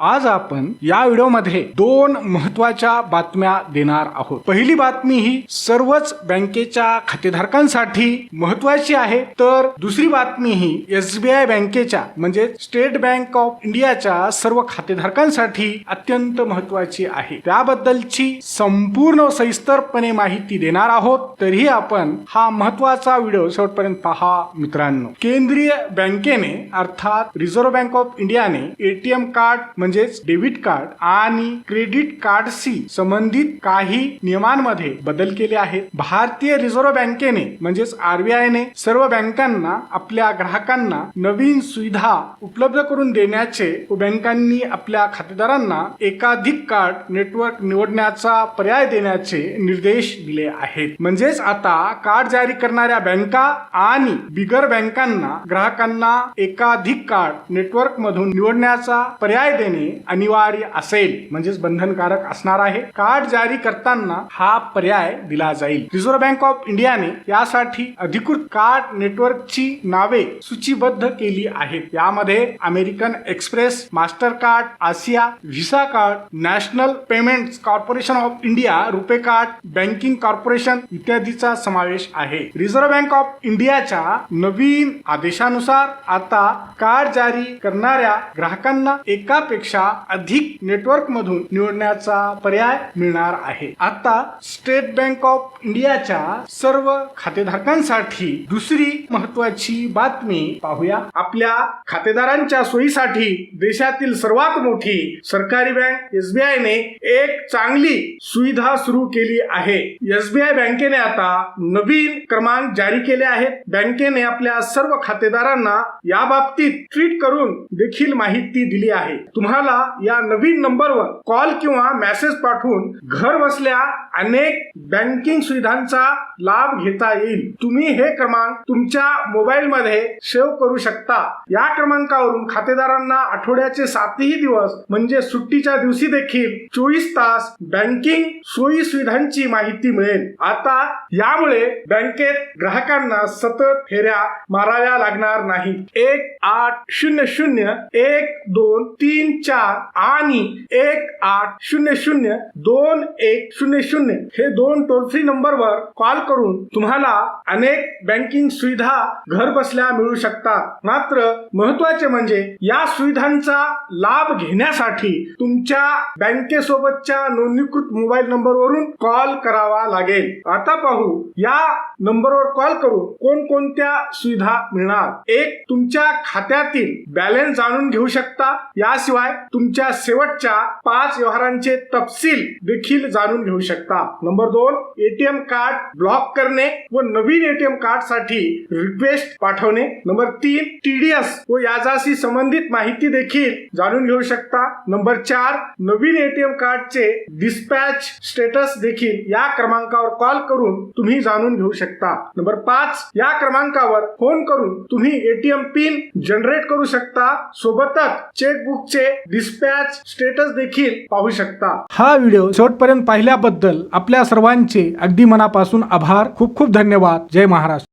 आज आपण या व्हिडिओमध्ये दोन महत्त्वाच्या बातम्या देणार आहोत. पहिली बातमी ही सर्वच बँकेच्या खातेधारकांसाठी महत्वाची आहे. तर दुसरी बातमी ही एसबीआय बँकेच्या म्हणजे स्टेट बँक ऑफ इंडियाच्या सर्व खातेधारकांसाठी अत्यंत महत्वाची आहे. त्याबद्दलची संपूर्ण सविस्तरपणे माहिती देणार आहोत. तरीही आपण हा महत्त्वाचा व्हिडिओ शेवटपर्यंत पहा मित्रांनो. केंद्रीय बँकेने अर्थात रिझर्व्ह बँक ऑफ इंडियाने एटीएम कार्ड म्हणजेच डेबिट कार्ड आणि क्रेडिट कार्डशी संबंधित काही नियमांमध्ये बदल केले आहेत. भारतीय रिझर्व्ह बँकेने म्हणजेच आरबीआयने सर्व बँकांना आपल्या ग्राहकांना नवीन सुविधा उपलब्ध करून देण्याचे व बँकांनी आपल्या खातेदारांना एकाधिक कार्ड नेटवर्क निवडण्याचा पर्याय देण्याचे निर्देश दिले आहेत. म्हणजेच आता कार्ड जारी करणाऱ्या बँका आणि बिगर बँकांना ग्राहकांना एकाधिक कार्ड नेटवर्क मधून निवडण्याचा पर्याय देणे अनिवार्य असेल म्हणजेच बंधनकारक असणार आहे. कार्ड जारी करताना हा पर्याय दिला जाईल. रिझर्व्ह बँक ऑफ इंडियाने यासाठी अधिकृत कार्ड नेटवर्कची नावे सूचीबद्ध केली आहेत. यामध्ये American Express master card Asia Visa card National Payment Corporation of India RuPay card banking corporation इत्यादीचा समावेश आहे. रिझर्व्ह बँक ऑफ इंडियाच्या नवीन आदेशानुसार आता कार्ड जारी करणाऱ्या ग्राहकांना एकापेक्षा अधिक नेटवर्क मधून निवडण्याचा पर्याय मिळणार आहे. आता स्टेट बँक ऑफ इंडियाच्या सर्व खातेधारकांसाठी दुसरी महत्वाची बातमी पाहूया. आपल्या खातेदारांच्या सोयीसाठी देशातील सर्वात मोठी सरकारी बँक एसबीआय ने एक चांगली सुविधा सुरू केली आहे. एसबीआय बँकेने आता नवीन क्रमांक जारी केले आहेत. बँकेने आपल्या सर्व खातेदारांना या बाबतीत ट्विट करून देखील माहिती दिली आहे. तुम्हाला या नवीन नंबरवर कॉल किंवा मेसेज पाठवून घर बसल्या अनेक बँकिंग सुविधांचा लाभ घेता येईल. तुम्ही हे क्रमांक तुमच्या मोबाईल मध्ये सेव्ह करू शकता. या क्रमांकावरून खातेदारांना आठवड्याचे सातही दिवस म्हणजे सुट्टीच्या दिवशी देखील चोवीस तास बँकिंग सोयी सुविधांची माहिती मिळेल. आता यामुळे बँकेत ग्राहकांना सतत फेऱ्या माराव्या लागणार नाही. एक आठ शून्य शून्य एक दोन तीन चार आणि एक आठ शून्य शून्य दोन एक शून्य शून्य हे दोन टोल फ्री नंबरवर कॉल करून तुम्हाला अनेक बँकिंग सुविधा घर बसल्या मिळू शकतात. मात्र महत्त्वाचे म्हणजे या सुविधांचा लाभ घेण्यासाठी तुमच्या बँकेसोबतच्या नोंदणीकृत मोबाईल नंबरवरून कॉल करावा लागेल. आता पाहू या नंबरवर कॉल करून कोणकोणत्या सुविधा मिळणार? एक तुमच्या खात्यातील बॅलन्स जाणून घेऊ शकता. याशिवाय तुमच्या शेवटच्या पाच व्यवहारांचे तपशील देखील जाणून घेऊ शकता. नंबर दोन एटीएम कार्ड ब्लॉक करणे व नवीन एटीएम कार्डसाठी रिक्वेस्ट पाठवणे. नंबर तीन टीडीएस व याजाशी संबंधित माहिती देखील जाणून घेऊ शकता. नंबर चार नवीन एटीएम कार्डचे डिस्पॅच स्टेटस देखील या क्रमांकावर कॉल करून तुम्ही जाणून घेऊ शकता. नंबर पाच या क्रमांकावर फोन करून तुम्ही एटीएम पिन जनरेट करू शकता. सोबतच चेकबुकचे डिस्पॅच स्टेटस देखील पाहू शकता. हा व्हिडिओ शेवटपर्यंत पाहिल्याबद्दल आपल्या सर्वांचे अगदी मनापासून आभार. खूप खूप धन्यवाद. जय महाराष्ट्र.